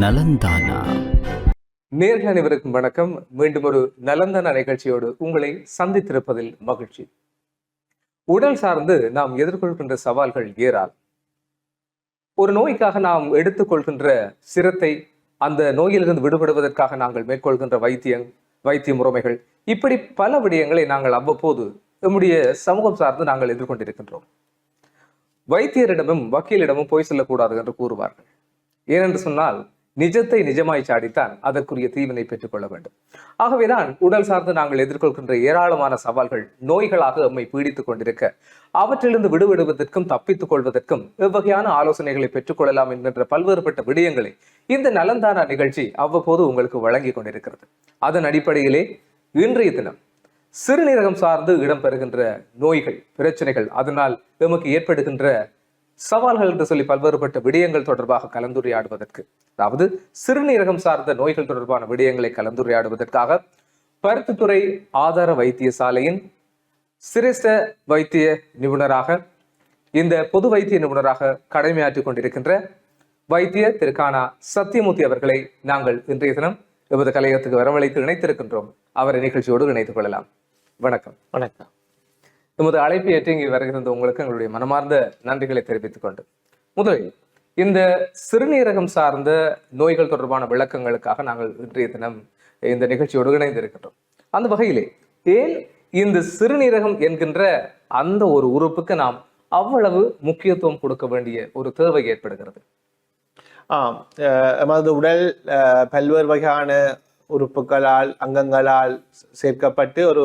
நலந்தானா? நேர்கள் அனைவருக்கும் வணக்கம். மீண்டும் ஒரு நலந்தானா நிகழ்ச்சியோடு உங்களை சந்தித்திருப்பதில் மகிழ்ச்சி. உடல் சார்ந்து நாம் எதிர்கொள்கின்ற சவால்கள் ஏறால் ஒரு நோய்க்காக நாம் எடுத்துக்கொள்கின்ற சிரத்தை அந்த நோயிலிருந்து விடுபடுவதற்காக நாங்கள் மேற்கொள்கின்ற வைத்தியம் வைத்திய முறைமைகள் இப்படி பல விடயங்களை நாங்கள் அவ்வப்போது நம்முடைய சமூகம் சார்ந்து நாங்கள் எதிர்கொண்டிருக்கின்றோம். வைத்தியரிடமும் வக்கீலிடமும் போய் செல்லக்கூடாது என்று கூறுவார்கள். ஏனென்று சொன்னால் நிஜத்தை நிஜமாய் சாடித்தான் அதற்குரிய தீவினை பெற்றுக்கொள்ள வேண்டும். ஆகவேதான் உடல் சார்ந்து நாங்கள் எதிர்கொள்கின்ற ஏராளமான சவால்கள் நோய்களாக நம்மை பீடித்துக் கொண்டிருக்க அவற்றிலிருந்து விடுபடுவதற்கும் தப்பித்துக் கொள்வதற்கும் எவ்வகையான ஆலோசனைகளை பெற்றுக்கொள்ளலாம் என்கின்ற பல்வேறுபட்ட விடயங்களை இந்த நலந்தானா நிகழ்ச்சி அவ்வப்போது உங்களுக்கு வழங்கி கொண்டிருக்கிறது. அதன் அடிப்படையிலே இன்றைய தினம் சிறுநீரகம் சார்ந்து இடம்பெறுகின்ற நோய்கள் பிரச்சனைகள் அதனால் நமக்கு ஏற்படுகின்ற சவால்கள் என்று சொல்லி பல்வேறுபட்ட விடயங்கள் தொடர்பாக கலந்துரையாடுவதற்கு அதாவது சிறுநீரகம் சார்ந்த நோய்கள் தொடர்பான விடயங்களை கலந்துரையாடுவதற்காக பருத்துத்துறை ஆதார வைத்தியசாலையின் சிரேஷ்ட வைத்திய நிபுணராக இந்த பொது வைத்திய நிபுணராக கடமையாற்றிக் கொண்டிருக்கின்ற வைத்திய திருக்கானா சத்தியமூர்த்தி அவர்களை நாங்கள் இன்றைய தினம் எமது கலையகத்துக்கு வரவழைத்து இணைத்திருக்கின்றோம். அவரை நிகழ்ச்சியோடு இணைத்துக் கொள்ளலாம். வணக்கம். வணக்கம். எமது அழைப்பை ஏற்று இங்கே வருகின்ற உங்களுக்கு எங்களுடைய மனமார்ந்த நன்றிகளை தெரிவித்துக் கொண்டு. முதலில் இந்த சிறுநீரகம் சார்ந்த நோய்கள் தொடர்பான விளக்கங்களுக்காக நாங்கள் இன்றைய தினம் இந்த நிகழ்ச்சியோடு இணைந்திருக்கின்றோம் அந்த வகையிலே ஏன் இந்த சிறுநீரகம் என்கின்ற அந்த ஒரு உறுப்புக்கு நாம் அவ்வளவு முக்கியத்துவம் கொடுக்க வேண்டிய ஒரு தேவை ஏற்படுகிறது? ஆம் அஹ் உடல் அஹ், பல்வேறு வகையான உறுப்புகளால் அங்கங்களால் சேர்க்கப்பட்டு ஒரு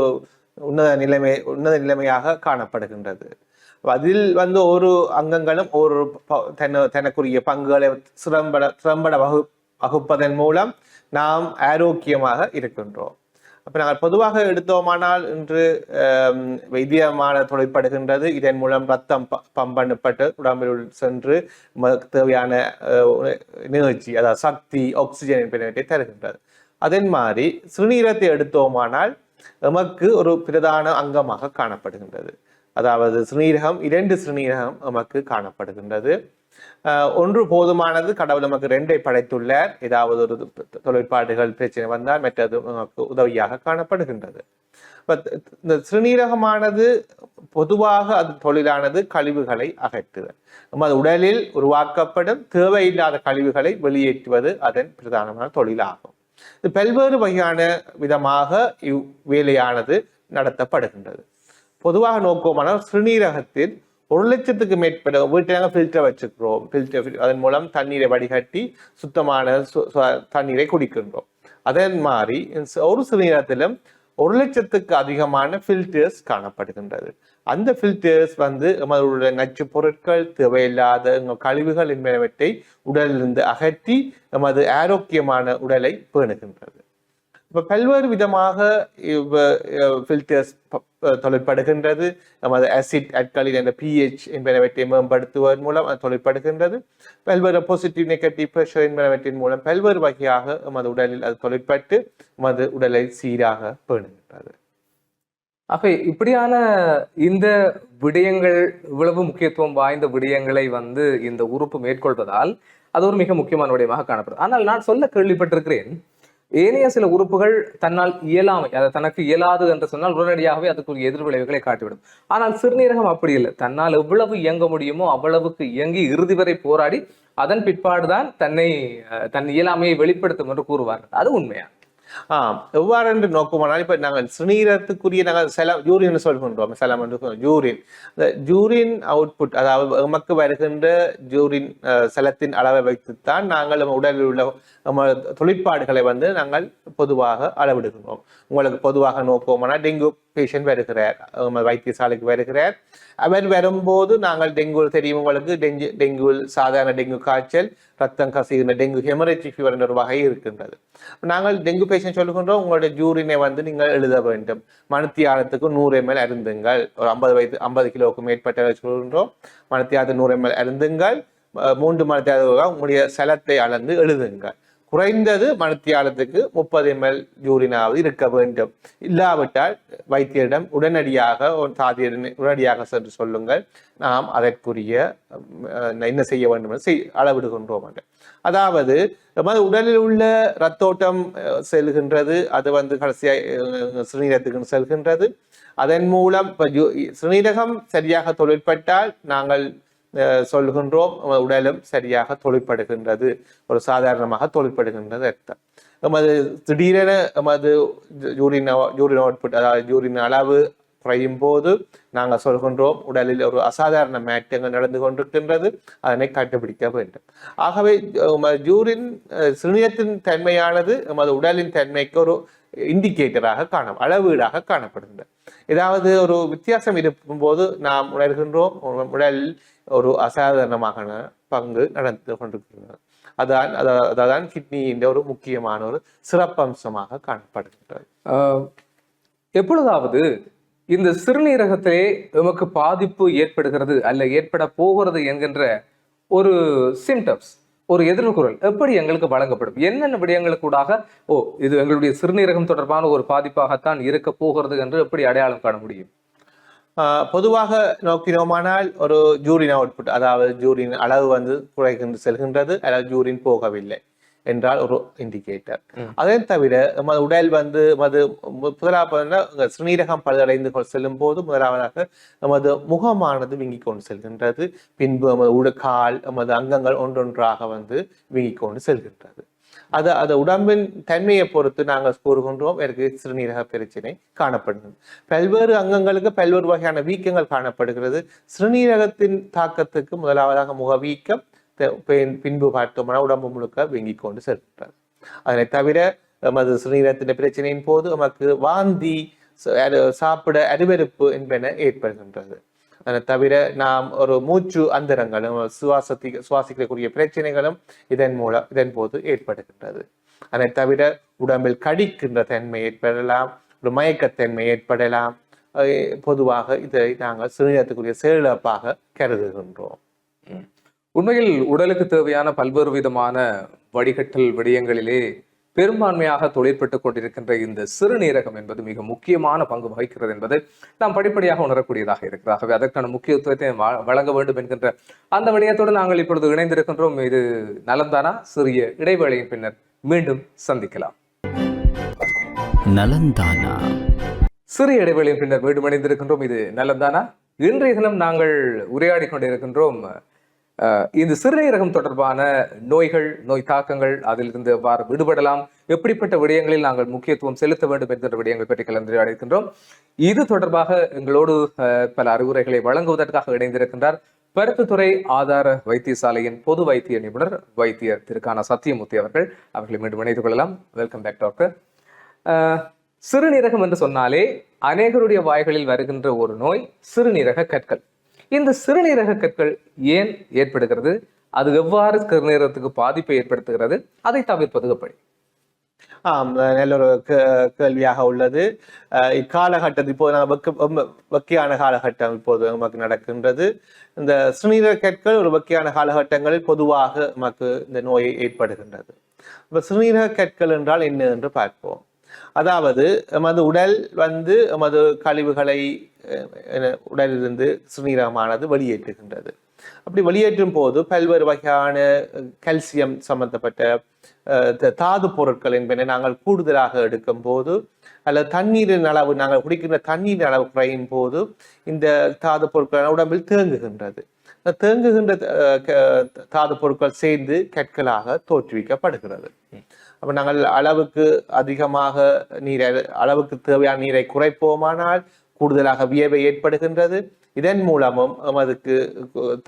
உன்னத நிலைமை உன்னத நிலைமையாக காணப்படுகின்றது. அதில் வந்து ஒரு அங்கங்களும் ஒரு ப- தன தனக்குரிய பங்குகளை சிறம்பட சிறம்பட வகு வகுப்பதன் மூலம் நாம் ஆரோக்கியமாக இருக்கின்றோம். அப்ப நாங்கள் பொதுவாக எடுத்தோமானால் இன்று வைத்தியமான தொழிற்படுகின்றது. இதன் மூலம் ரத்தம் ப- உடம்பில் உள் சென்று தேவையான நிகழ்ச்சி அதாவது சக்தி ஆக்சிஜன் என்பனவற்றை தருகின்றது. அதன் மாதிரி சிறுநீரத்தை எடுத்தோமானால் எமக்கு ஒரு பிரதான அங்கமாக காணப்படுகின்றது. அதாவது ஸ்ரீரகம் இரண்டு ஸ்ரீரகம் நமக்கு காணப்படுகின்றது. அஹ், ஒன்று போதுமானது கடவுள் நமக்கு ரெண்டை படைத்துள்ளார். ஏதாவது ஒரு தொழிற்பாடுகள் பிரச்சனை வந்தால் மற்றது நமக்கு உதவியாக காணப்படுகின்றது. இந்த சிறுநீரகமானது பொதுவாக அது தொழிலானது கழிவுகளை அகற்றுதல். நமது உடலில் உருவாக்கப்படும் தேவையில்லாத கழிவுகளை வெளியேற்றுவது அதன் பிரதானமான தொழிலாகும். இது பல்வேறு வகையான விதமாக இவ்வேலையானது நடத்தப்படுகின்றது. பொதுவாக நோக்கமான சிறுநீரகத்தில் ஒரு லட்சத்துக்கு மேற்பட்ட வீட்டில் ஃபில்டர் வச்சுக்கிறோம். ஃபில்டர் அதன் மூலம் தண்ணீரை வடிகட்டி சுத்தமான தண்ணீரை குடிக்கின்றோம். அதன் மாதிரி ஒரு சிறுநீரகத்திலும் ஒரு லட்சத்துக்கு அதிகமான ஃபில்டர்ஸ் காணப்படுகின்றது. அந்த ஃபில்டர்ஸ் வந்து நம்மளுடைய நச்சு பொருட்கள் தேவையில்லாத கழிவுகள் என்பனவற்றை உடலிலிருந்து அகற்றி நமது ஆரோக்கியமான உடலை பேணுகின்றது. இப்போ பல்வேறு விதமாக ஃபில்டர்ஸ் தொழிற்படுகின்றது. நமது அசிட் அட்களின் என்ற பிஹெச் என்பனவற்றை மேம்படுத்துவதன் மூலம் அது தொழிற்படுகின்றது. பல்வேறு பாசிட்டிவ் நெகட்டிவ் ப்ரெஷர் என்பனவற்றின் மூலம் பல்வேறு வகையாக நமது உடலில் அது தொழிற்பட்டு நமது உடலை சீராக பேணுகின்றது. அப்ப இப்படியான இந்த விடயங்கள் இவ்வளவு முக்கியத்துவம் வாய்ந்த விடயங்களை வந்து இந்த உறுப்பு மேற்கொள்வதால் அது ஒரு மிக முக்கியமான விடயமாக காணப்படும் ஆனால் நான் சொல்ல கேள்விப்பட்டிருக்கிறேன் ஏனைய சில உறுப்புகள் தன்னால் இயலாமை அதை தனக்கு இயலாது என்று சொன்னால் உடனடியாகவே அதுக்குரிய எதிர்விளைவுகளை காட்டிவிடும். ஆனால் சிறுநீரகம் அப்படி இல்லை. தன்னால் எவ்வளவு இயங்க முடியுமோ அவ்வளவுக்கு இயங்கி இறுதி வரை போராடி அதன் பிற்பாடுதான் தன்னை தன் இயலாமையை வெளிப்படுத்தும் என்று கூறுவார்கள். அது உண்மையா? எவ்வாறு என்று நோக்குமானால் இப்ப நாங்கள் சிறுநீரகத்துக்குரிய நாங்கள் செல யூரின் சொல்கின்றோம் செலம் என்று ஜூரின் இந்த ஜூரின் அவுட்புட் அதாவது எமக்கு வருகின்ற ஜூரின் அஹ், செலத்தின் அளவை வைத்துத்தான் நாங்கள் உடலில் உள்ள நம்ம தொழிற்பாடுகளை வந்து நாங்கள் பொதுவாக அளவிடுகிறோம். உங்களுக்கு பொதுவாக நோக்கோமானா டெங்கு பேஷண்ட் வருகிறார். வைத்தியசாலைக்கு வருகிறார். அவர் வரும்போது நாங்கள் டெங்கு தெரியும் உங்களுக்கு டெங்கு டெங்கு சாதாரண டெங்கு காய்ச்சல் ரத்தம் கசிகின்ற டெங்கு ஹெமரேஜிக் ஃபீவர் என்ற ஒரு வகை இருக்கின்றது. நாங்கள் டெங்கு பேஷண்ட் சொல்லுகின்றோம். உங்களுடைய ஜூரினை வந்து நீங்கள் எழுத வேண்டும். மணித்தியாலத்துக்கு நூறு எம்எல் அருந்துங்கள். ஒரு ஐம்பது வயது ஐம்பது கிலோவுக்கு மேற்பட்ட சொல்கின்றோம். மணித்தியாலத்துக்கு நூறு எம்எல் அருந்துங்கள். மூன்று மணித்தியாலத்துக்கு உங்களுடைய செலத்தை அளந்து எழுதுங்கள். குறைந்தது மணித்தியாலத்துக்கு முப்பது எம்எல் யூரினாவது இருக்க வேண்டும். இல்லாவிட்டால் வைத்தியரிடம் உடனடியாக ஒரு உடனடியாக சென்று சொல்லுங்கள். நாம் அதற்குரிய என்ன செய்ய வேண்டும் என்று செய் அளவிடுகின்றோம் என்று. அதாவது நமது உடலில் உள்ள ரத்தோட்டம் செல்கின்றது. அது வந்து கடைசியாக சிறுநீரத்துக்கு செல்கின்றது. அதன் மூலம் இப்ப சிறுநீரகம் சரியாக தொழிற்பட்டால் நாங்கள் சொல்கின்றோம். உடலும் சரியாக தொழிற்படுகின்றது. ஒரு சாதாரணமாக தொழிற்படுகின்றது அர்த்தம். நமது திடீரென நமது யூரின் யூரின் அவுட்புட் அதாவது யூரின் அளவு குறையும் போது நாங்கள் சொல்கின்றோம் உடலில் ஒரு அசாதாரண மாற்றங்கள் நடந்து கொண்டிருக்கின்றது. அதனை கண்டுபிடிக்க வேண்டும். ஆகவே யூரின் சிறுநீரத்தின் தன்மையானது நமது உடலின் தன்மைக்கு ஒரு இண்டிகேட்டராக காணும் அளவீடாக காணப்படுகின்றது ஏதாவது ஒரு வித்தியாசம் இருக்கும்போது நாம் உணர்கின்றோம் உடல் உடலில் ஒரு அசாதாரணமான பங்கு நடந்து கொண்டிருக்கின்றன அதான் அதா- அதான் கிட்னியின் ஒரு முக்கியமான ஒரு சிறப்பம்சமாக காணப்படுகின்றது. எப்பொழுதாவது இந்த சிறுநீரகத்திலே நமக்கு பாதிப்பு ஏற்படுகிறது அல்ல ஏற்பட போகிறது என்கின்ற ஒரு சிம்டம்ஸ் ஒரு எதிர்குரல் எப்படி எங்களுக்கு வழங்கப்படும்? என்னென்ன விடயங்களுக்கூடாக ஓ இது எங்களுடைய சிறுநீரகம் தொடர்பான ஒரு பாதிப்பாகத்தான் இருக்க போகிறது என்று எப்படி அடையாளம் காண முடியும்? ஆஹ் பொதுவாக நோக்கினோமானால் ஒரு ஜூரின் அவுட்புட் அதாவது ஜூரின் அளவு வந்து குறைகின்ற செல்கின்றது அல்லது ஜூரின் போகவில்லை. என்றால் ஒரு இண்டிகேட்டர். அதே தவிர நமது உடல் வந்து மது முதலாவது சிறுநீரகம் பழுதடைந்து செல்லும் போது முதலாவதாக நமது முகமானது வீங்கிக் கொண்டு செல்கின்றது. பின்பு நமது உட கால் நமது அங்கங்கள் ஒன்றொன்றாக வந்து வீங்கிக் கொண்டு செல்கின்றது. அது அது உடம்பின் தன்மையை பொறுத்து நாங்கள் கூறுகின்றோம். எனக்கு சிறுநீரக பிரச்சனை காணப்படுகிறது. பல்வேறு அங்கங்களுக்கு பல்வேறு வகையான வீக்கங்கள் காணப்படுகிறது. சிறுநீரகத்தின் தாக்கத்துக்கு முதலாவதாக முக வீக்கம் பின்பு பார்த்தோம்னா உடம்பு முழுக்க வீங்கி கொண்டு செல்கின்றது அதனை தவிர நமது சிறுநீரத்தின் பிரச்சனையின் போது நமக்கு வாந்தி ச- சாப்பிட அருவெருப்பு என்பன ஏற்படுகின்றது. அதை தவிர நாம் ஒரு மூச்சு அந்தரங்களும் சுவாசத்தி சுவாசிக்கக்கூடிய பிரச்சனைகளும் இதன் மூலம் இதன் போது ஏற்படுகின்றது. அதை தவிர உடம்பில் கடிக்கின்ற தன்மை ஏற்படலாம் ஒரு மயக்கத்தன்மை ஏற்படலாம். பொதுவாக இதை நாங்கள் சிறுநீரத்துக்குரிய செயலிழப்பாக கருதுகின்றோம். உண்மையில் உடலுக்கு தேவையான பல்வேறு விதமான வடிகட்டல் விடயங்களிலே பெரும்பான்மையாக தொழிற்பட்டுக் கொண்டிருக்கின்ற இந்த சிறுநீரகம் என்பது மிக முக்கியமான பங்கு வகிக்கிறது என்பது நாம் படிப்படியாக உணரக்கூடியதாக இருக்கிறது. ஆகவே அதற்கான முக்கியத்துவத்தை வழங்க வேண்டும் என்கின்ற அந்த விடயத்தோடு நாங்கள் இப்பொழுது இணைந்திருக்கின்றோம். இது நலந்தானா சிறிய இடைவேளையின் பின்னர் மீண்டும் சந்திக்கலாம். நலந்தானா சிறிய இடைவெளியின் பின்னர் மீண்டும் இணைந்திருக்கின்றோம். இது நலந்தானா இன்றைய தினம் நாங்கள் உரையாடி கொண்டிருக்கின்றோம். இந்த சிறுநீரகம் தொடர்பான நோய்கள் நோய் தாக்கங்கள் அதிலிருந்து எவ்வாறு விடுபடலாம்? எப்படிப்பட்ட விடயங்களில் நாங்கள் முக்கியத்துவம் செலுத்த வேண்டும் என்கின்ற விடயங்கள் பற்றி கலந்துரையாடி இருக்கின்றோம் இது தொடர்பாக எங்களோடு பல அறிவுரைகளை வழங்குவதற்காக இணைந்திருக்கின்றார் பருப்புத்துறை ஆதார வைத்தியசாலையின் பொது வைத்திய நிபுணர் வைத்தியர் திருக்கான சத்தியமூர்த்தி அவர்கள். அவர்களை மீண்டும் இணைத்துக் கொள்ளலாம். வெல்கம் பேக் டாக்டர் ஆஹ் சிறுநீரகம் என்று சொன்னாலே அநேகருடைய வாய்களில் வருகின்ற ஒரு நோய் சிறுநீரக கற்கள். இந்த சிறுநீரக கற்கள் ஏன் ஏற்படுகிறது? அது எவ்வாறு சிறுநீரகத்துக்கு பாதிப்பை ஏற்படுத்துகிறது? அதை தவிர்ப்பது எப்படி ஆம் நல்ல ஒரு கே- கேள்வியாக உள்ளது. இக்காலகட்டம் இக்காலகட்டத்தில் இப்போது நான் வெக்க ரொம்ப காலகட்டம் இப்போது நமக்கு நடக்கின்றது. இந்த சிறுநீரக கற்கள் ஒரு வக்கியான காலகட்டங்களில் பொதுவாக நமக்கு இந்த நோயை ஏற்படுகின்றது. இப்போ சிறுநீரக கற்கள் என்றால் என்ன என்று பார்ப்போம். அதாவது எமது உடல் வந்து எமது கழிவுகளை உடலிருந்து என- உடலிலிருந்து வெளியேற்றுகின்றது. அப்படி வெளியேற்றும் போது பல்வேறு வகையான கல்சியம் சம்பந்தப்பட்ட தாது பொருட்கள் என்பதை நாங்கள் கூடுதலாக எடுக்கும் போது அல்லது தண்ணீரின் அளவு நாங்கள் குடிக்கின்ற தண்ணீரின் அளவு குறையும் போது இந்த தாது பொருட்கள் உடம்பில் தேங்குகின்றது. தேங்குகின்ற அஹ், தாது பொருட்கள் சேர்ந்து கற்களாக தோற்றுவிக்கப்படுகிறது. அப்போ நாங்கள் அளவுக்கு அதிகமாக நீரை அளவுக்கு தேவையான நீரை குறைப்போமானால் கூடுதலாக வியர்வை ஏற்படுகின்றது. இதன் மூலமும் எமதுக்கு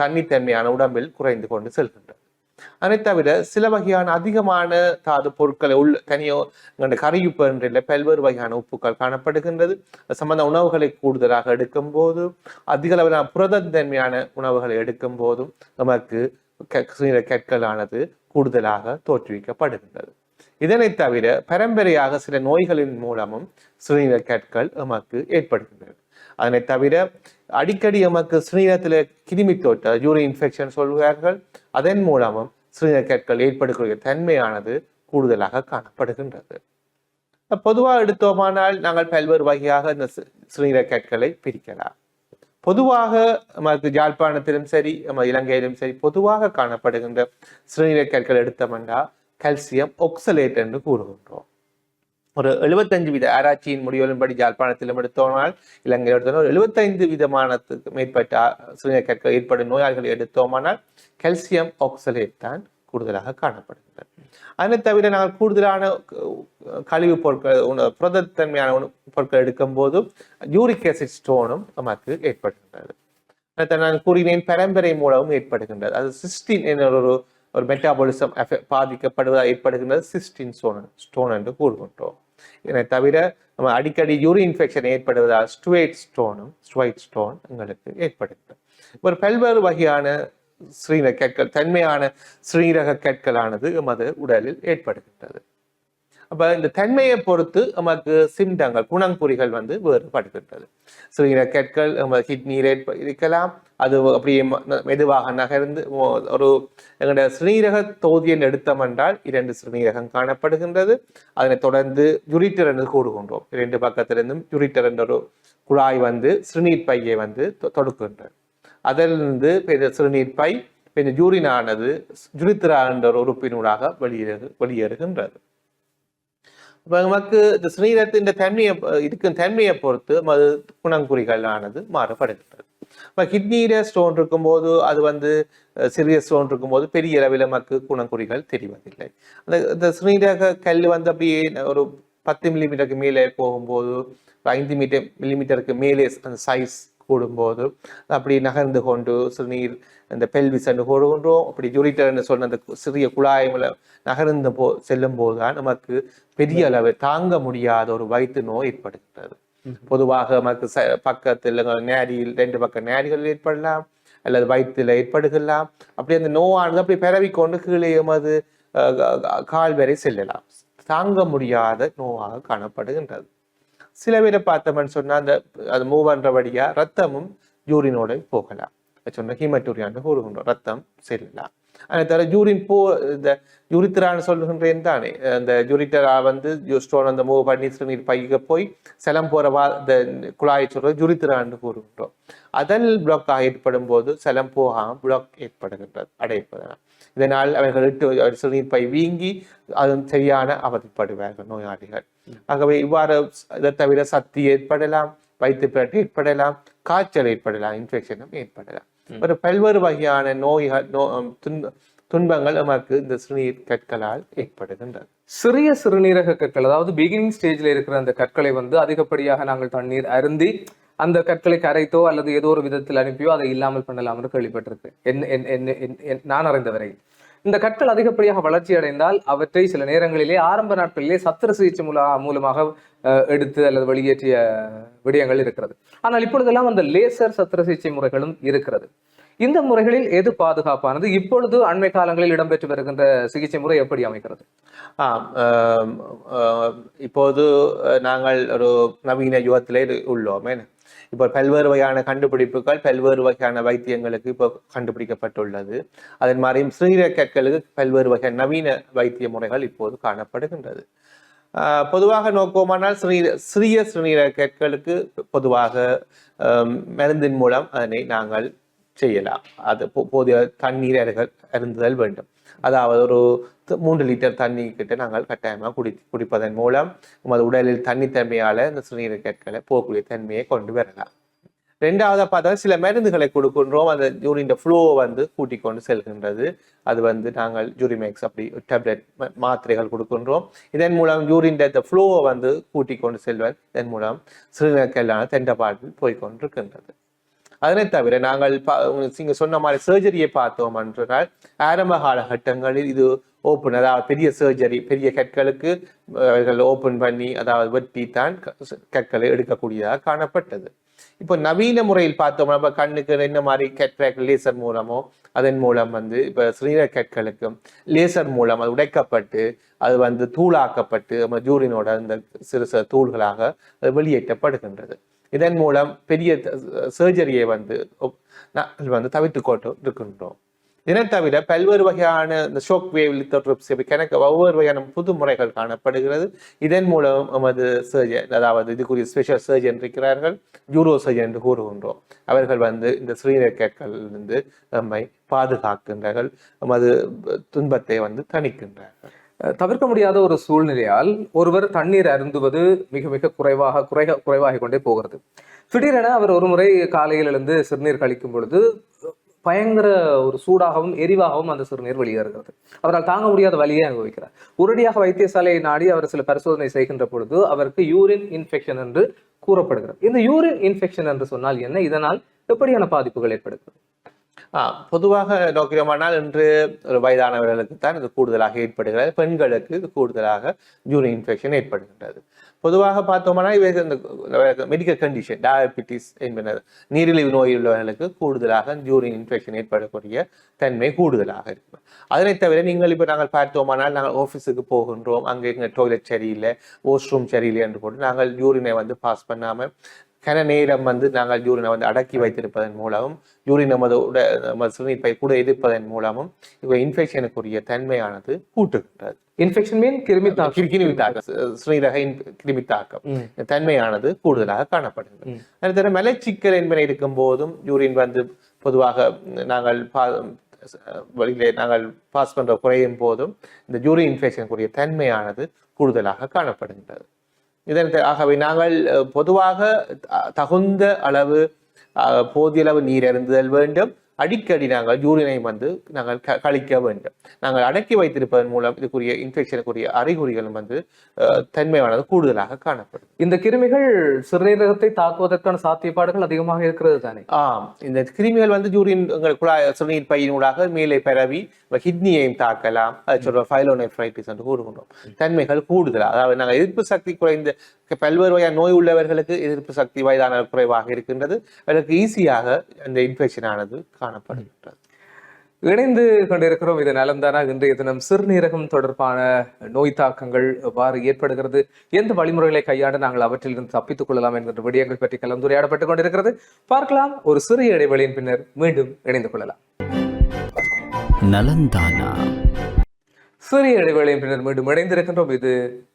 தண்ணித்தன்மையான உடம்பில் குறைந்து கொண்டு செல்கின்றது. அதை தவிர சில வகையான அதிகமான தாது பொருட்களை உள்ள தனியோ கரியுப்பு என்ற பல்வேறு வகையான உப்புக்கள் காணப்படுகின்றது. சம்பந்த உணவுகளை கூடுதலாக எடுக்கும் போது அதிக அளவிலான புரதத்தன்மையான உணவுகளை எடுக்கும் போதும் நமக்கு கற்களானது கூடுதலாக தோற்றுவிக்கப்படுகின்றது. இதனை தவிர பரம்பரையாக சில நோய்களின் மூலமும் சிறுநீரக கற்கள் எமக்கு ஏற்படுகின்றன. அதனை தவிர அடிக்கடி எமக்கு சிறுநீரகத்தில் கிருமி தோட்ட யூரின் இன்ஃபெக்ஷன் சொல்வார்கள் அதன் மூலமும் சிறுநீரக கற்கள் ஏற்படக்கூடிய தன்மையானது கூடுதலாக காணப்படுகின்றது. பொதுவாக எடுத்தோமானால் நாங்கள் பல்வேறு வகையாக இந்த சி- சிறுநீரக கற்களை பிரிக்கலாம். பொதுவாக நமக்கு யாழ்ப்பாணத்திலும் சரி நம்ம இலங்கையிலும் சரி பொதுவாக காணப்படுகின்ற சிறுநீரக கற்கள் எடுத்தோம்னா கல்சியம் ஒக்சலேட் என்று கூறுகின்றோம். ஒரு எழுபத்தஞ்சு வித ஆராய்ச்சியின் முடிவுகளின்படி ஜாழ்ப்பாணத்திலும் எடுத்தோனால் இலங்கை எடுத்தோம் ஒரு எழுபத்தைந்து விதமானத்துக்கு மேற்பட்ட சிறுநீரக ஏற்படும் நோயாளிகளை எடுத்தோமானால் கல்சியம் ஆக்சலேட் தான் கூடுதலாக காணப்படுகிறது அதனை தவிர நாங்கள் கூடுதலான கழிவு கழிவுப் பொருட்கள் உண- புரதத்தன்மையான உணவு பொருட்கள் எடுக்கும்போது யூரிக் ஆசிட் ஸ்டோனும் நமக்கு ஏற்படுகின்றது. நான் கூறினேன் பரம்பரை மூலமும் ஏற்படுகின்றது. அது சிஸ்டின் என்ற ஒரு ஒரு மெட்டாபாலிசம் பாதிக்கப்படுவதால் ஏற்படுகின்றது சிஸ்டின் ஸ்டோன் ஸ்டோன் என்று கூறுகின்றோம் இதனை தவிர நம்ம அடிக்கடி யூரி இன்ஃபெக்ஷன் ஏற்படுவதால் ஸ்டுவைட் ஸ்டோனும் ஸ்டுவைட் ஸ்டோன் எங்களுக்கு ஏற்படுகிறது ஒரு பல்வேறு வகையான ஸ்ரீரக கற்கள் தன்மையான ஸ்ரீரக கற்களானது எமது உடலில் ஏற்படுகின்றது அப்போ இந்த தன்மையை பொறுத்து நமக்கு சிம்டங்கள் குணங்குறிகள் வந்து வேறுபடுகின்றது சிறுநீரக கற்கள் நம்ம கிட்னியில் இருக்கலாம் அது அப்படியே மெதுவாக நகர்ந்து ஒரு எங்களுடைய சிறுநீரக தொகுதியை எடுத்தோம் என்றால் இரண்டு சிறுநீரகம் காணப்படுகின்றது. அதனைத் தொடர்ந்து ஜுரிட்டர் என்று கூறுகின்றோம். இரண்டு பக்கத்திலிருந்தும் ஜுரிட்டர் என்ற ஒரு குழாய் வந்து சிறுநீர் பையை வந்து தொ- தொடுக்கின்றது. அதிலிருந்து சிறுநீர் பை பின் ஜூரினானது ஆனது ஜுரித்திரா என்ற ஒரு உறுப்பினூடாக வெளியேறு வெளியேறுகின்றது. இப்போ நமக்கு இந்த சிறுநீரகத்தின் தன்மையை இருக்கும் தன்மையை பொறுத்து அது குணங்குறிகளானது மாறுபடுகின்றது இப்போ கிட்னியில ஸ்டோன் இருக்கும்போது அது வந்து சிறிய ஸ்டோன் இருக்கும்போது பெரிய அளவில் நமக்கு குணங்குறிகள் தெரிவதில்லை அந்த இந்த ஸ்ரீரக கல் வந்து அப்படியே ஒரு பத்து மில்லிமீட்டருக்கு மேலே போகும்போது ஒரு ஐந்து மீட்டர் மில்லிமீட்டருக்கு மேலே அந்த சைஸ் கூடும்போது அப்படி நகர்ந்து கொண்டு சிறுநீர் இந்த பெல்விஸ் என்று கூறுகின்றோம். அப்படி ஜூரிட்டர் என்று சொன்ன அந்த சிறிய குழாய்களை நகர்ந்து போ செல்லும் போதுதான் நமக்கு பெரிய அளவு தாங்க முடியாத ஒரு வயிற்று நோய் ஏற்படுகின்றது. பொதுவாக நமக்கு ச- பக்கத்தில் நேரியில் ரெண்டு பக்க நேரிகள் ஏற்படலாம் அல்லது வயிற்றில் ஏற்படுகலாம் அப்படி அந்த நோவானது அப்படி பரவி கொண்டு கீழே எமது கா- கால் வரை செல்லலாம். தாங்க முடியாத நோவாக காணப்படுகின்றது. சில பேரை பார்த்தவன் சொன்னா அந்த அது மூவ் பண்ணுற வழியாக ரத்தமும் யூரினோட போகலாம். சொன்ன ஹீமட்டூரியான்னு கூறுகின்றோம். ரத்தம் செல்லலாம். அதை தவிர யூரின் போ இந்த யூரித்திரான்னு சொல்லுகின்றேன் தானே. அந்த யூரிட்டரா வந்து ஸ்டோன் அந்த மூவ் பண்ணி சிறுநீர் பைக்க போய் செலம் போகிற வா இந்த குழாயை சொல்கிறது யூரித்திரான்னு கூறுகின்றோம். அதில் பிளாக் ஏற்படும் போது செலம் போகாமல் பிளாக் ஏற்படுகின்றது அடைப்பதனால் இதனால் அவர்கள் இட்டு சிறுநீர் பை வீங்கி அது சரியான அவதிப்படுவார்கள் நோயாளிகள். ஆகவே இவ்வாறு இதை தவிர சக்தி ஏற்படலாம் வயிற்று பிரட்டு ஏற்படலாம் காய்ச்சல் ஏற்படலாம் இன்ஃபெக்ஷனும் ஏற்படலாம். ஒரு பல்வேறு வகையான நோய்கள் நோ துன்ப துன்பங்கள் நமக்கு இந்த சிறுநீர் கற்களால் ஏற்படுகின்றது. சிறிய சிறுநீரக கற்கள் அதாவது பிகினிங் ஸ்டேஜ்ல இருக்கிற அந்த கற்களை வந்து அதிகப்படியாக நாங்கள் தண்ணீர் அருந்தி அந்த கற்களை கரைத்தோ அல்லது ஏதோ ஒரு விதத்தில் அனுப்பியோ அதை இல்லாமல் பண்ணலாம் என்று கேள்விப்பட்டிருக்கு. என்ன என் நான் அறிந்த வரை இந்த கற்கள் அதிகப்படியாக வளர்ச்சி அடைந்தால் அவற்றை சில நேரங்களிலே ஆரம்ப நாட்களிலே சத்திர சிகிச்சை மூல மூலமாக எடுத்து அல்லது வெளியேற்றிய விடயங்கள் இருக்கிறது. ஆனால் இப்பொழுதெல்லாம் அந்த லேசர் சத்திர சிகிச்சை முறைகளும் இருக்கிறது. இந்த முறைகளில் எது பாதுகாப்பானது? இப்பொழுது அண்மை காலங்களில் இடம்பெற்று வருகின்ற சிகிச்சை முறை எப்படி அமைக்கிறது ஆம் இப்போது நாங்கள் ஒரு நவீன யுகத்திலே உள்ளோம். இப்போ பல்வேறு வகையான கண்டுபிடிப்புகள் பல்வேறு வகையான வைத்தியங்களுக்கு இப்போ கண்டுபிடிக்கப்பட்டுள்ளது. அதன் மாதிரியும் சிறுநீரக கற்களுக்கு பல்வேறு வகை நவீன வைத்திய முறைகள் இப்போது காணப்படுகின்றது. ஆஹ், பொதுவாக நோக்குவோமானால் சிறுநீர சிறிய சிறுநீரக கற்களுக்கு பொதுவாக மருந்தின் மூலம் அதனை நாங்கள் செய்யலாம். அது போதிய தண்ணீர் அருக- அருந்துதல் வேண்டும். அதாவது ஒரு மூன்று லிட்டர் தண்ணி கிட்ட நாங்கள் கட்டாயமாக குடி குடிப்பதன் மூலம் நமது உடலில் தண்ணி தன்மையால் இந்த சிறுநீர் கற்களை போகக்கூடிய தன்மையை கொண்டு வரலாம். ரெண்டாவது பார்த்தா சில மருந்துகளை கொடுக்கின்றோம். அந்த யூரின் ஃப்ளோவை வந்து கூட்டிக் கொண்டு செல்கின்றது. அது வந்து நாங்கள் ஜூரிமேக்ஸ் அப்படி டேப்லெட் மாத்திரைகள் கொடுக்கின்றோம். இதன் மூலம் யூரின் ஃப்ளோவை வந்து கூட்டிக் கொண்டு செல்வன் இதன் மூலம் சிறுநீரகலான தெண்டபாட்டில் போய்கொண்டிருக்கின்றது அதனை தவிர நாங்கள் நீங்க சொன்ன மாதிரி சர்ஜரியை பார்த்தோம் என்றால் ஆரம்ப காலகட்டங்களில் இது ஓப்பன் அதாவது பெரிய சர்ஜரி பெரிய கற்களுக்கு அவர்கள் ஓப்பன் பண்ணி அதாவது வெட்டி தான் கற்களை எடுக்கக்கூடியதாக காணப்பட்டது. இப்போ நவீன முறையில் பார்த்தோம் நம்ம கண்ணுக்கு என்ன மாதிரி கேட்ராக்ட் லேசர் மூலமோ அதன் மூலம் வந்து இப்போ சிறுநீரக கற்களுக்கும் லேசர் மூலம் அது உடைக்கப்பட்டு அது வந்து தூளாக்கப்பட்டு நம்ம ஜூரினோட அந்த சிறு சிறு தூள்களாக அது வெளியேற்றப்படுகின்றது. இதன் மூலம் பெரிய சர்ஜரியை வந்து வந்து தவிர்த்து கொண்டு இருக்கின்றோம். இதனை தவிர பல்வேறு வகையான இந்த ஷோக் வேவ் லித்தோட்ரிப்சி கணக்கு ஒவ்வொரு வகையான புது முறைகள் காணப்படுகிறது. இதன் மூலம் நமது சர்ஜன் அதாவது இதுக்குரிய ஸ்பெஷல் சர்ஜன் இருக்கிறார்கள். யூரோ சர்ஜன் என்று கூறுகின்றோம். அவர்கள் வந்து இந்த சிறுநீரகங்களிலிருந்து நம்மை பாதுகாக்கின்றார்கள். நமது துன்பத்தை வந்து தணிக்கின்றார்கள். தவிர்க்க முடியாத ஒரு சூழ்நிலையால் ஒருவர் தண்ணீர் அருந்துவது மிக மிக குறைவாக குறைக குறைவாகிக் கொண்டே போகிறது. திடீரென அவர் ஒரு முறை காலையில் எழுந்து சிறுநீர் கழிக்கும் பொழுது பயங்கர ஒரு சூடாகவும் எரிவாகவும் அந்த சிறுநீர் வெளியேறுகிறது அவரால் தாங்க முடியாத வழியை அனுபவிக்கிறார். உடனடியாக வைத்தியசாலையை நாடி அவர் சில பரிசோதனை செய்கின்ற பொழுது அவருக்கு யூரின் இன்ஃபெக்ஷன் என்று கூறப்படுகிறது. இந்த யூரின் இன்ஃபெக்ஷன் என்று சொன்னால் என்ன? இதனால் எப்படியான பாதிப்புகள் ஏற்படுகிறது? பொதுவாக நோக்கினோமானால் இன்று ஒரு வயதானவர்களுக்கு தான் இது கூடுதலாக ஏற்படுகிறது. பெண்களுக்கு இது கூடுதலாக ஜூனி இன்ஃபெக்ஷன் ஏற்படுகின்றது. பொதுவாக பார்த்தோம்னா இவை இந்த மெடிக்கல் கண்டிஷன் டயபிட்டிஸ் என்பது நீரிழிவு நோய் உள்ளவர்களுக்கு கூடுதலாக யூரின் இன்ஃபெக்ஷன் ஏற்படக்கூடிய தன்மை கூடுதலாக இருக்கும். அதனை தவிர நீங்கள் இப்போ நாங்கள் பார்த்தோமானால் நாங்கள் ஆஃபீஸுக்கு போகின்றோம். அங்கே எங்கள் டாய்லெட் சரியில்லை வாஷ்ரூம் சரியில்லை என்று போட்டு நாங்கள் யூரினை வந்து பாஸ் பண்ணாமல் கன நேரம் வந்து நாங்கள் யூரினை வந்து அடக்கி வைத்திருப்பதன் மூலமும் யூரின் நமது உட நமது சிறுநீர் பை கூட எதிர்ப்பதன் மூலமும் இவை இன்ஃபெக்ஷனுக்குரிய தன்மையானது கூட்டுகின்றது. இன்ஃபெக்ஷன் மீன் கிருமி தாக்கம். கிரு- கிருமி தாக்கம் சிறுநீரக கிருமி தாக்கம். தன்மையானது கூடுதலாக காணப்படுகிறது. அதே தவிர மலைச்சிக்கல் என்பன இருக்கும் போதும் யூரின் வந்து பொதுவாக நாங்கள் பா- வழியிலே நாங்கள் பாஸ் பண்ற குறையும் போதும் இந்த யூரின் இன்ஃபெக்ஷனுக்குரிய தன்மையானது கூடுதலாக காணப்படுகின்றது. இதன் ஆகவே நாங்கள் பொதுவாக தகுந்த அளவு போதிய அளவு நீர் அருந்துதல் வேண்டும். அடிக்கடி நாங்கள் யூரினை வந்து நாங்கள் க- கழிக்க வேண்டும். நாங்கள் அடக்கி வைத்திருப்பதன் மூலம் இதுக்குரிய இன்ஃபெக்ஷனுக்குரிய அறிகுறிகளும் வந்து தன்மையானது கூடுதலாக காணப்படும். இந்த கிருமிகள் சிறுநீரகத்தை தாக்குவதற்கான சாத்தியப்பாடுகள் அதிகமாக இருக்கிறது தானே? ஆம். இந்த கிருமிகள் வந்து யூரின் உங்கள் குழாய் சிறுநீர் பையினூடாக மேலே பரவி கிட்னியையும் தாக்கலாம். அதை சொல்ற ஃபைலோனெஃப்ரைட்டிஸ் என்று கூறுகின்றோம். தன்மைகள் கூடுதல் அதாவது நாங்கள் எதிர்ப்பு சக்தி குறைந்த பல்வேறு வகையான நோய் உள்ளவர்களுக்கு எதிர்ப்பு சக்தி வயதான குறைவாக இருக்கின்றது. அவர்களுக்கு ஈஸியாக அந்த இன்ஃபெக்ஷன் ஆனது காணப்படுகின்றது. இணைந்து கொண்டிருக்கிறோம். இது நலம்தானா? இன்றைய தினம் சிறுநீரகம் தொடர்பான நோய் தாக்கங்கள் எவ்வாறு ஏற்படுகிறது? எந்த வழிமுறைகளை கையாண்டு நாங்கள் அவற்றிலிருந்து தப்பித்துக் கொள்ளலாம் என்கின்ற விடயங்கள் பற்றி கலந்துரையாடப்பட்டுக் கொண்டிருக்கிறது. பார்க்கலாம். ஒரு சிறிய இடைவெளியின் பின்னர் மீண்டும் இணைந்து கொள்ளலாம். நலந்தானா சிறிய இடைவேளையின் பின்னர் மீண்டும் இணைந்திருக்கின்றோம். இது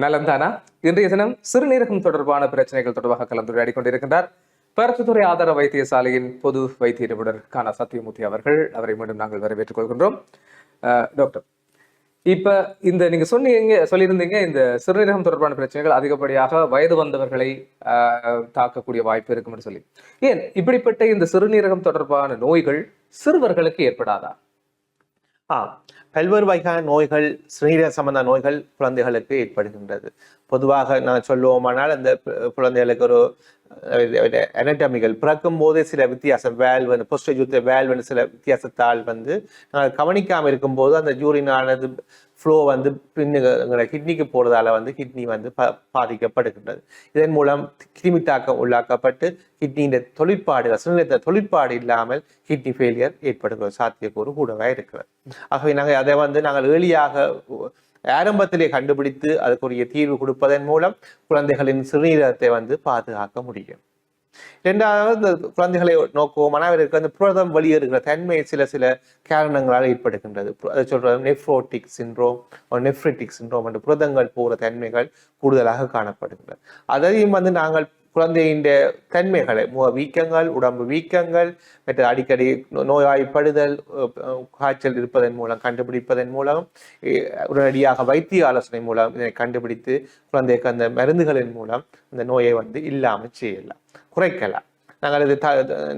நலம்தானா? இன்றைய தினம் சிறுநீரகம் தொடர்பான பிரச்சனைகள் தொடர்பாக கலந்துரையாடி கொண்டிருக்கின்றார் பருத்தித்துறை ஆதார வைத்தியசாலையின் பொது வைத்திய நிபுணர் கான சத்யமூர்த்தி அவர்கள் அவரை மீண்டும் நாங்கள் வரவேற்றுக் கொள்கின்றோம். டாக்டர் இப்ப இந்த நீங்க சொன்னீங்க சொல்லியிருந்தீங்க இந்த சிறுநீரகம் தொடர்பான பிரச்சனைகள் அதிகப்படியாக வயது வந்தவர்களை தாக்கக்கூடிய வாய்ப்பு இருக்கும்னு சொல்லி. ஏன் இப்படிப்பட்ட இந்த சிறுநீரகம் தொடர்பான நோய்கள் சிறுவர்களுக்கு ஏற்படாதா? ஆ பல்வேறு வகையான நோய்கள் சிறுநீரக சம்பந்த நோய்கள் குழந்தைகளுக்கு ஏற்படுகின்றது. பொதுவாக நான் சொல்லுவோமானால் அந்த குழந்தைகளுக்கு ஒரு anatomical பிறக்கும் போதே சில வித்தியாசம் வேல்வ் வந்து பொஸ்டஜூத்த வேல்வ் வந்து சில வித்தியாசத்தால் வந்து நாங்கள் கவனிக்காமல் இருக்கும்போது அந்த ஜூரினானது ஃப்ளோ வந்து பின்னுங்கிற கிட்னிக்கு போறதால வந்து கிட்னி வந்து ப பாதிக்கப்படுகின்றது. இதன் மூலம் கிருமி தாக்கம் உள்ளாக்கப்பட்டு கிட்னியின் தொழிற்பாடு சிறுநீரக தொழிற்பாடு இல்லாமல் கிட்னி ஃபெயிலியர் ஏற்படுகிற சாத்தியக்கூறு கூடவே இருக்கிறது. ஆகவே நாங்கள் அதை வந்து நாங்கள் ஏழியாக ஆரம்பத்திலே கண்டுபிடித்து அதுக்குரிய தீர்வு கொடுப்பதன் மூலம் குழந்தைகளின் சிறுநீரகத்தை வந்து பாதுகாக்க முடியும். இரண்டாவது இந்த குழந்தைகளை நோக்குவோம். அவருக்கு அந்த புரதம் வெளியேறுகிற தன்மை சில சில காரணங்களால் ஏற்படுகின்றது. அதை சொல்றது நெஃப்ரோட்டிக் சின்ரோம் நெஃப்ரிட்டிக் சின்ரோம் என்ற புரதங்கள் போகிற தன்மைகள் கூடுதலாக காணப்படுகின்றன அதையும் வந்து நாங்கள் குழந்தையின் தன்மைகளை முக வீக்கங்கள் உடம்பு வீக்கங்கள் மற்ற அடிக்கடி நோயாய்ப்படுதல் காய்ச்சல் இருப்பதன் மூலம் கண்டுபிடிப்பதன் மூலம் உடனடியாக வைத்திய ஆலோசனை மூலம் இதனை கண்டுபிடித்து குழந்தைக்கு அந்த மருந்துகளின் மூலம் அந்த நோயை வந்து இல்லாமல் செய்யலாம் குறைக்கலாம். நாங்கள் இது த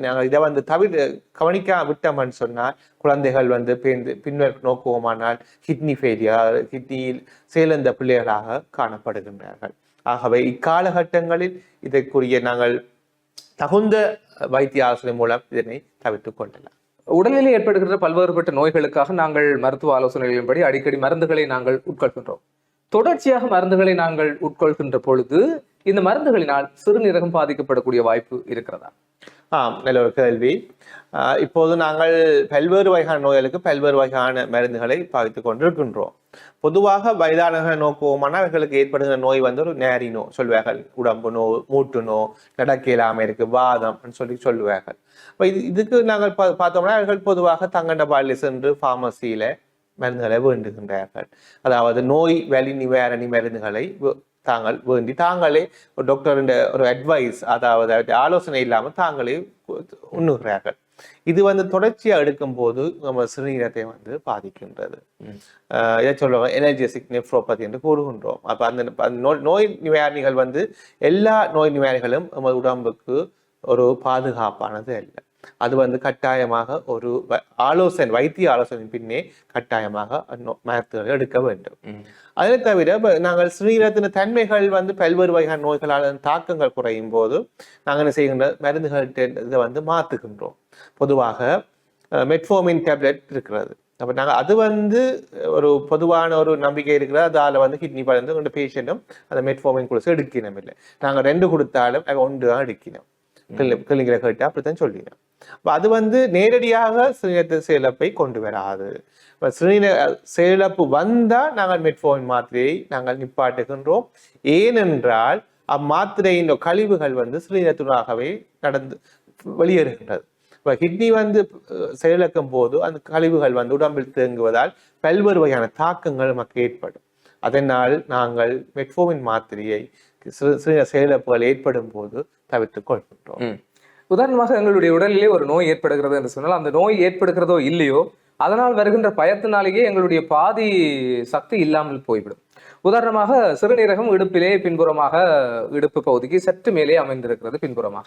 நாங்கள் இதை வந்து தவிர கவனிக்க விட்டோம்னு சொன்னால் குழந்தைகள் வந்து பின் பின்னர் நோக்குவோமானால் கிட்னி ஃபெயிலியர் கிட்னியில் செயலந்த பிள்ளைகளாக காணப்படுகின்றார்கள். ஆகவே இக்காலகட்டங்களில் இதற்குரிய நாங்கள் தகுந்த வைத்திய ஆலோசனை மூலம் இதனை தவிர்த்து கொள்ளலாம் உடலில் ஏற்படுகின்ற பல்வேறுபட்ட நோய்களுக்காக நாங்கள் மருத்துவ ஆலோசனைகளின்படி அடிக்கடி மருந்துகளை நாங்கள் உட்கொள்கின்றோம். தொடர்ச்சியாக மருந்துகளை நாங்கள் உட்கொள்கின்ற பொழுது இந்த மருந்துகளினால் சிறுநீரகம் பாதிக்கப்படக்கூடிய வாய்ப்பு இருக்கிறதா? ஆம் நல்ல ஒரு கேள்வி. இப்போது நாங்கள் பல்வேறு வகையான நோய்களுக்கு பல்வேறு வகையான மருந்துகளை பாவித்துக் கொண்டிருக்கின்றோம். பொதுவாக வயதானவர்கள் நோக்குவோமான அவர்களுக்கு ஏற்படுகிற நோய் வந்து ஒரு நேரி நோய் சொல்வார்கள். உடம்பு நோ மூட்டு நோ நடக்க இல்லாமல் இருக்கு வாதம் சொல்லி சொல்லுவார்கள். இப்போ இது இதுக்கு நாங்கள் பா- பார்த்தோம்னா அவர்கள் பொதுவாக தங்கண்ட சென்று ஃபார்மசியில மருந்துகளை வேண்டுகின்றார்கள். அதாவது நோய் வலி நிவாரணி மருந்துகளை தாங்கள் வேண்டி தாங்களே ஒரு டாக்டரின் ஒரு அட்வைஸ் அதாவது ஆலோசனை இல்லாமல் தாங்களே உண்ணுகிறார்கள். இது வந்து தொடர்ச்சியா எடுக்கும் போது நம்ம சிறுநீரகத்தை வந்து பாதிக்கின்றது. இதை சொல்லுவாங்க எனர்ஜெசிக் நெஃப்ரோபதி என்று கூறுகின்றோம். அப்ப அந்த நோய் நிவாரணிகள் வந்து எல்லா நோய் நிவாரணிகளும் நம்ம உடம்புக்கு ஒரு பாதுகாப்பானது அல்ல. அது வந்து கட்டாயமாக ஒரு ஆலோசனை வைத்திய ஆலோசனை பின்னே கட்டாயமாக மருத்துவர்கள் எடுக்க வேண்டும். அதை தவிர நாங்கள் சிறுநீரகத்தின் தன்மைகள் வந்து பல்வேறு வகையான நோய்களால் தாக்கங்கள் குறையும் போது நாங்கள் என்ன செய்கின்ற மருந்துகள் இதை வந்து மாற்றுகின்றோம் பொதுவாக மெட்ஃபோமின் டேப்லெட் இருக்கிறது. அப்போ நாங்கள் அது வந்து ஒரு பொதுவான ஒரு நம்பிக்கை இருக்கிறது. அதால் வந்து கிட்னி பழந்து ரெண்டு பேஷண்ட்டும் அந்த மெட்ஃபோமின் குடிச்சு எடுக்கணும் இல்லை நாங்கள் ரெண்டு கொடுத்தாலும் ஒன்று தான் எடுக்கணும். கிளிங்களை கேட்டு அப்படித்தான் சொல்லினோம் அப்போ அது வந்து நேரடியாக சிறுநீரக செயலப்பை கொண்டு வராது. இப்போ சிறுநீரக செயலப்பு வந்தால் நாங்கள் மெட்ஃபோன் மாத்திரையை நாங்கள் நிப்பாட்டுகின்றோம். ஏனென்றால் அம்மாத்திரையின் கழிவுகள் வந்து சிறுநீரகத்தினாகவே நடந்து வெளியேறுகின்றது. இப்போ கிட்னி வந்து அஹ், செயலிழக்கும் போது அந்த கழிவுகள் வந்து உடம்பில் தேங்குவதால் பல்வேறு வகையான தாக்கங்கள் நமக்கு ஏற்படும். அதனால் நாங்கள் மெட்ஃபோவின் மாத்திரையை சிறு செயலிழப்புகள் ஏற்படும் போது தவிர்த்துக் கொள்கின்றோம். உதாரணமாக எங்களுடைய உடலிலே ஒரு நோய் ஏற்படுகிறது என்று சொன்னால் அந்த நோய் ஏற்படுகிறதோ இல்லையோ அதனால் வருகின்ற பயத்தினாலேயே எங்களுடைய பாதி சக்தி இல்லாமல் போய்விடும் உதாரணமாக சிறுநீரகம் இடுப்பிலே பின்புறமாக இடுப்பு பகுதிக்கு சற்று மேலே அமைந்திருக்கிறது பின்புறமாக.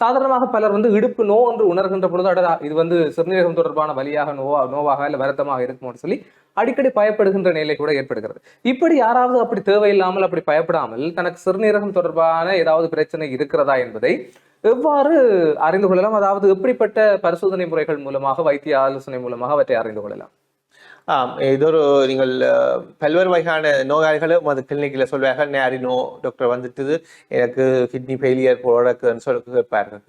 சாதாரணமாக பலர் வந்து இடுப்பு நோ என்று உணர்கின்ற பொழுது அடடா இது வந்து சிறுநீரகம் தொடர்பான வழியாக நோவா நோவாக இல்லை வருத்தமாக இருக்குமோன்னு சொல்லி அடிக்கடி பயப்படுகின்ற நிலை கூட ஏற்படுகிறது. இப்படி யாராவது அப்படி தேவையில்லாமல் அப்படி பயப்படாமல் தனக்கு சிறுநீரகம் தொடர்பான ஏதாவது பிரச்சனை இருக்கிறதா என்பதை எவ்வாறு அறிந்து கொள்ளலாம்? அதாவது எப்படிப்பட்ட பரிசோதனை முறைகள் மூலமாக வைத்திய ஆலோசனை மூலமாக அவற்றை அறிந்து கொள்ளலாம்? ஆம் இது ஒரு நீங்கள் பல்வேறு வகையான நோயாளிகளும் அது கிளினிக்கில் சொல்வார்கள் நேரி நோ டாக்டர் வந்துட்டு எனக்கு கிட்னி ஃபெயிலியர் போடக்குன்னு சொல்லி கேட்பார்கள்.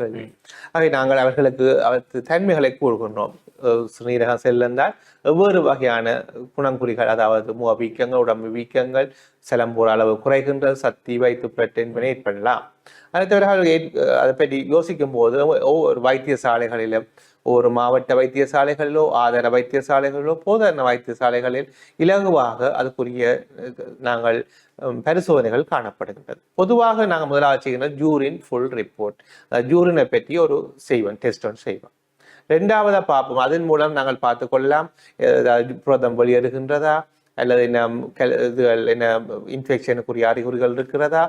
ஆகவே நாங்கள் அவர்களுக்கு அவருக்கு தன்மைகளை கூறுகின்றோம். அஹ், சிறுநீரகம் செல்லந்தால் வெவ்வேறு வகையான குணங்குறிகள் அதாவது முக வீக்கங்கள் உடம்பு வீக்கங்கள் சிலம்போர் அளவு குறைகின்ற சக்தி வைத்து பிரட்டென்பனை ஏற்படலாம். அதை தவிர அதை பற்றி யோசிக்கும் போது ஒவ்வொரு வைத்தியசாலைகளிலும் ஒவ்வொரு மாவட்ட வைத்தியசாலைகளிலோ ஆதார வைத்தியசாலைகளிலோ போதன வைத்தியசாலைகளில் இலகுவாக அதுக்குரிய நாங்கள் பரிசோதனைகள் காணப்படுகின்றது. பொதுவாக நாங்கள் முதலாவது செய்கின்ற ஜூரின் ஃபுல் ரிப்போர்ட் ஜூரினை பற்றி ஒரு செய்வோம் டெஸ்ட் ஒன்று செய்வோம். ரெண்டாவதாக பார்ப்போம். அதன் மூலம் நாங்கள் பார்த்து கொள்ளலாம். புரதம் வெளியேறுகின்றதா? அல்லது என்ன இதுகள் என்ன இன்ஃபெக்ஷனுக்குரிய அறிகுறிகள் இருக்கிறதா?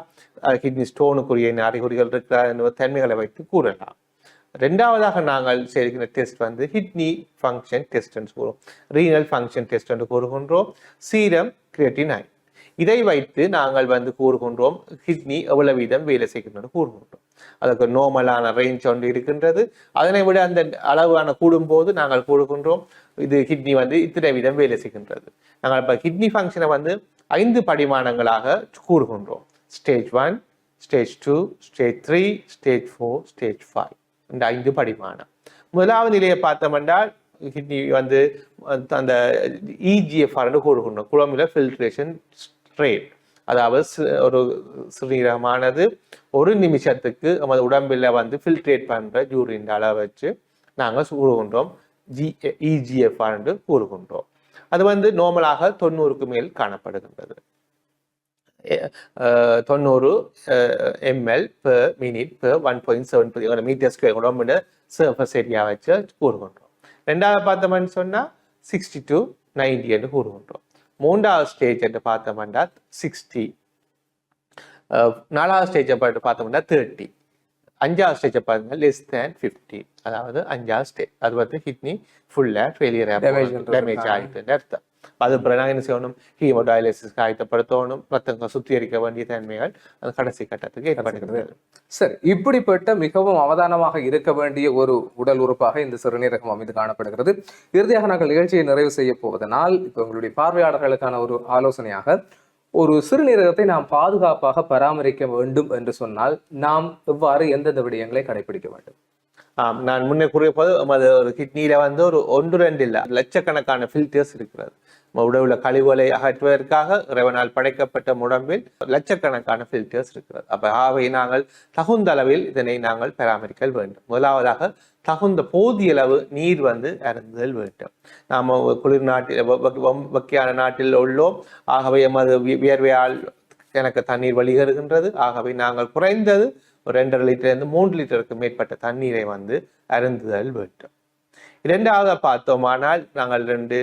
கிட்னி ஸ்டோனுக்குரிய என்ன அறிகுறிகள் இருக்கிறதா? என்ற தன்மைகளை வைத்து கூறலாம். ரெண்டாவதாக நாங்கள் செய்கிற டெஸ்ட் வந்து கிட்னி ஃபங்க்ஷன் டெஸ்ட் என்று கூறுவோம். ரீனல் ஃபங்க்ஷன் டெஸ்ட் என்று கூறுகின்றோம். சீரம் கிரியேட்டினைன் இதை வைத்து நாங்கள் வந்து கூறுகின்றோம் கிட்னி எவ்வளவு வீதம் வேலை செய்கின்றது கூறுகின்றோம். அதுக்கு நோமலான ரேஞ்ச் ஒன்று இருக்கின்றது. அதனை விட அந்த அளவான கூடும்போது நாங்கள் கூறுகின்றோம் இது கிட்னி வந்து இத்தனை வீதம் வேலை செய்கின்றது. நாங்கள் இப்போ கிட்னி ஃபங்க்ஷனை வந்து ஐந்து படிமானங்களாக கூறுகின்றோம். Stage one stage two stage three stage four stage five இந்த ஐந்து படிமானம். முதலாவது நிலையை பார்த்தோம்னால் கிட்னி வந்து அந்த இஜிஎஃப்ஆர்னு கூறுகின்றோம். குழம்புல ஃபில்ட்ரேஷன் ஸ்ட்ரேட் அதாவது ஒரு சிறீரமானது ஒரு நிமிஷத்துக்கு நமது உடம்பில் வந்து ஃபில்ட்ரேட் பண்ணுற ஜூரின் அளவை வச்சு நாங்கள் கூறுகின்றோம் ஜி இஜிஎஃப் என்று கூறுகின்றோம். அது வந்து நார்மலாக தொண்ணூறுக்கு மேல் காணப்படுகின்றது. தொண்ணூறு ml per minute per one point seven metre square உடம்புல சர்ஃபஸ் ஏரியா வச்சு கூறுகின்றோம். ரெண்டாவது பார்த்தோம்னு சொன்னால் சிக்ஸ்டி டு நைன்டி என்று கூறுகின்றோம். மூன்றாவது ஸ்டேஜ் என்று பார்த்தோம்னா சிக்ஸ்டி நாலாவது ஸ்டேஜை பார்த்து பார்த்தோம்னா தேர்ட்டி அஞ்சாவது ஸ்டேஜை பாருங்க லெஸ் தேன் ஃபிஃப்டி அதாவது அஞ்சாவது ஸ்டேஜ் அது வந்து கிட்னி ஃபுல்லாக ஃபெயிலியர். டேமேஜ் ஆகிட்டுன்னு அர்த்தம். அது நாங்கள் என்ன செய்யணும் ஹீமோடயாலிசிஸ்க்கு ஆயத்தப்படுத்தணும் ரத்தங்கள் சுத்திகரிக்க வேண்டிய தன்மைகள் அந்த கடைசி கட்டத்துக்கு ஏற்படுகிறது சரி இப்படிப்பட்ட மிகவும் அவதானமாக இருக்க வேண்டிய ஒரு உடல் உறுப்பாக இந்த சிறுநீரகம் அமைந்து காணப்படுகிறது இறுதியாக நாங்கள் நிகழ்ச்சியை நிறைவு செய்ய போவதனால் இப்போ உங்களுடைய பார்வையாளர்களுக்கான ஒரு ஆலோசனையாக ஒரு சிறுநீரகத்தை நாம் பாதுகாப்பாக பராமரிக்க வேண்டும் என்று சொன்னால் நாம் எவ்வாறு எந்தெந்த விடயங்களை கடைபிடிக்க வேண்டும் ஆம், நான் முன்னே கூறிய போது அது ஒரு கிட்னியில வந்து ஒரு ஒன்று ரெண்டு இல்ல லட்சக்கணக்கான ஃபில்டர்ஸ் இருக்கிறது. நம்ம கழிவுகளை அகற்றுவதற்காக இறைவனால் படைக்கப்பட்ட உடம்பில் லட்சக்கணக்கான ஃபில்டர்ஸ் இருக்கிறது. அப்ப ஆகவே நாங்கள் தகுந்த அளவில் இதனை நாங்கள் பராமரிக்க வேண்டும். முதலாவதாக தகுந்த போதிய அளவு நீர் வந்து அருந்துதல் வேண்டும். நாம் குளிர் நாட்டில் வ- வக்கியான நாட்டில் உள்ளோம். ஆகவே எமது வியர்வையால் எனக்கு தண்ணீர் வழிகருகின்றது. ஆகவே நாங்கள் குறைந்தது ஒரு ரெண்டரை லிட்டர்லேருந்து மூன்று லிட்டருக்கு மேற்பட்ட தண்ணீரை வந்து அருந்துதல் வேண்டும். இரண்டாவது பார்த்தோமானால் நாங்கள் ரெண்டு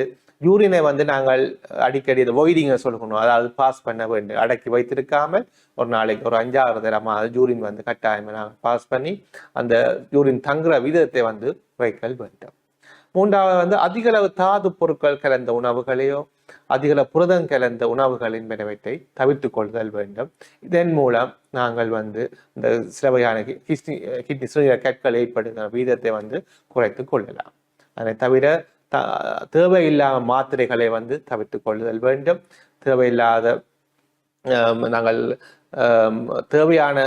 யூரினை வந்து நாங்கள் அடிக்கடி இதை ஒய்டிங்க சொல்லணும் அதாவது பாஸ் பண்ண வேண்டும். அடக்கி வைத்திருக்காமல் ஒரு நாளைக்கு ஒரு அஞ்சாறு தரமாக யூரின் வந்து கட்டாயமாக நாங்கள் பாஸ் பண்ணி அந்த யூரின் தங்குற விதத்தை வந்து வைக்கல் வேண்டும். மூன்றாவது வந்து அதிகளவு தாது பொருட்கள் கலந்த உணவுகளையோ அதிகள புரதம் கலந்த உணவுகளின் பிறவற்றை தவிர்த்து கொள்தல் வேண்டும். இதன் மூலம் நாங்கள் வந்து இந்த சில வகையான கிட்னி கிட்னி சிறுநீரக கற்கள் ஏற்படுகிற வீதத்தை வந்து குறைத்து கொள்ளலாம். அதை தவிர த தேவையில்லாத மாத்திரைகளை வந்து தவிர்த்து கொள்ளுதல் வேண்டும். தேவையில்லாத நாங்கள் தேவையான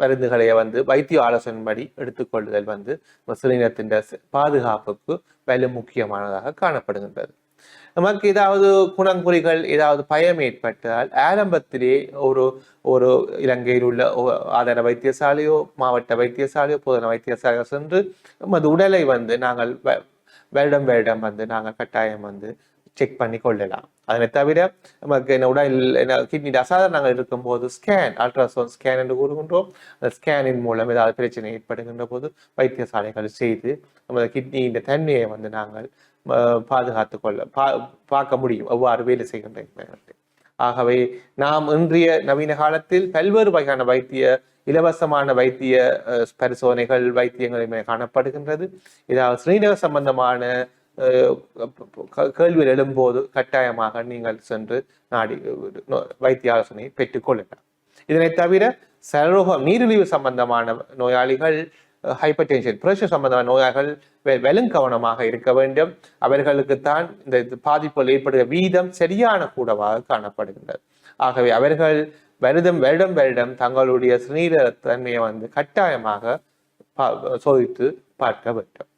மருந்துகளை வந்து வைத்திய ஆலோசனைப்படி எடுத்துக்கொள்ளுதல் வந்து நம்ம பாதுகாப்புக்கு வலு முக்கியமானதாக காணப்படுகின்றது. நமக்கு ஏதாவது குணங்குறிகள் ஏதாவது பயம் ஏற்பட்டால் ஆரம்பத்திலே ஒரு ஒரு இலங்கையில் உள்ள ஆதார வைத்தியசாலையோ மாவட்ட வைத்தியசாலையோ போதன வைத்தியசாலையோ சென்று நமது உடலை வந்து நாங்கள் வ- வருடம் வருடம் வந்து நாங்கள் கட்டாயம் வந்து செக் பண்ணி கொள்ளலாம் அதனை தவிர நமக்கு என்ன உடல் என்ன கிட்னி அசாதாரணங்கள் இருக்கும்போது ஸ்கேன் அல்ட்ராசவுண்ட் ஸ்கேன் என்று கூறுகின்றோம். அந்த ஸ்கேனின் மூலம் ஏதாவது பிரச்சனை ஏற்படுகின்ற போது வைத்தியசாலைகள் செய்து நமது கிட்னியின் தன்மையை வந்து நாங்கள் பாதுகாத்து கொள்ள பா பார்க்க முடியும். எவ்வாறு வேலை செய்கின்ற ஆகவே நாம் இன்றைய நவீன காலத்தில் பல்வேறு வகையான வைத்திய இலவசமான வைத்திய பரிசோதனைகள் வைத்தியங்கள் காணப்படுகின்றது. இதாவது ஸ்ரீநக சம்பந்தமான கேள்வியில் எழும்போது கட்டாயமாக நீங்கள் சென்று நாடி வைத்திய ஆலோசனை பெற்றுக்கொள்ளலாம் இதனை தவிர சரோகம் நீரிழிவு சம்பந்தமான நோயாளிகள் ஹைப்பர் டென்ஷன் பிரஷர் சம்பந்தமான நோயாளிகள் வெலும் கவனமாக இருக்க வேண்டும். அவர்களுக்கு தான் இந்த இது பாதிப்புகள் ஏற்படுகிற வீதம் சரியான கூடவாக காணப்படுகின்றது. ஆகவே அவர்கள் வருடம் வருடம் வருடம் தங்களுடைய சிறுநீரக தன்மையை வந்து கட்டாயமாக பா- சோதித்து பார்க்க வேண்டும்.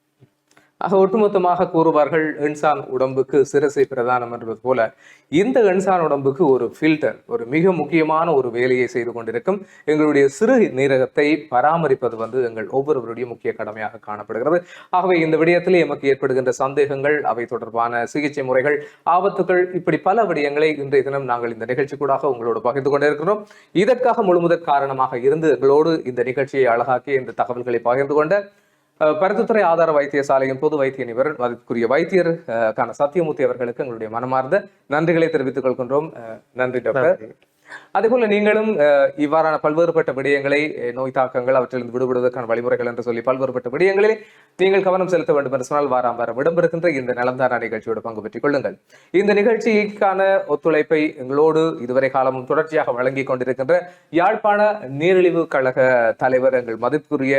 ஆக ஒட்டுமொத்தமாக கூறுவார்கள் எண்சான் உடம்புக்கு சிரசை பிரதானம் என்பது போல இந்த எண்சான் உடம்புக்கு ஒரு ஃபில்டர் ஒரு மிக முக்கியமான ஒரு வேலையை செய்து கொண்டிருக்கும். எங்களுடைய சிறு நீரகத்தை பராமரிப்பது வந்து எங்கள் ஒவ்வொருவருடைய முக்கிய கடமையாக காணப்படுகிறது. ஆகவே இந்த விடயத்தில் எமக்கு ஏற்படுகின்ற சந்தேகங்கள் அவை தொடர்பான சிகிச்சை முறைகள் ஆபத்துகள் இப்படி பல விடயங்களை இன்றைய தினம் நாங்கள் இந்த நிகழ்ச்சி கூடாக உங்களோடு பகிர்ந்து கொண்டிருக்கிறோம். இதற்காக முழுமுதற் காரணமாக இருந்து எங்களோடு இந்த நிகழ்ச்சியை அழகாக்கி இந்த தகவல்களை பகிர்ந்து கொண்ட பருத்தித்துறை ஆதார வைத்தியசாலையின் பொது வைத்திய நிபுணர் மதிப்புக்குரிய வைத்தியர் அஹ், கான சத்தியமூர்த்தி அவர்களுக்கு எங்களுடைய மனமார்ந்த நன்றிகளை தெரிவித்துக் கொள்கின்றோம். நன்றி டாக்டர். அதேபோல நீங்களும் இவ்வாறான பல்வேறுபட்ட விடயங்களை நோய் தாக்கங்கள் அவற்றிலிருந்து விடுபடுவதற்கான வழிமுறைகள் என்று சொல்லி பல்வேறுபட்ட விடயங்களில் நீங்கள் கவனம் செலுத்த வேண்டும் என்று சொன்னால் வாராம் வாரம் இடம்பெறுகின்ற இந்த நலம்தாரா நிகழ்ச்சியோடு பங்கு பெற்றுக் கொள்ளுங்கள். இந்த நிகழ்ச்சிக்கான ஒத்துழைப்பை எங்களோடு இதுவரை காலமும் தொடர்ச்சியாக வழங்கிக் கொண்டிருக்கின்ற யாழ்ப்பாண நீரிழிவு கழக தலைவர் எங்கள் மதிப்புக்குரிய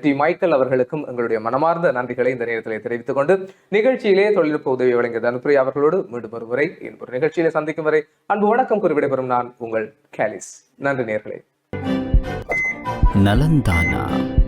டி. மைக்கேல் அவர்களுக்கும் எங்களுடைய மனமார்ந்த நன்றிகளை இந்த நேரத்தில் தெரிவித்துக் கொண்டு நிகழ்ச்சியிலே தொழில்நுட்ப உதவி வழங்கிய தனுப்பிரி அவர்களோடு மீண்டும் ஒரு முறை இன்னொரு நிகழ்ச்சியிலே சந்திக்கும் வரை அன்பு வணக்கம் கூறி நான் உங்கள் கேலிஸ். நன்றி நேர்களே. நலந்தானா.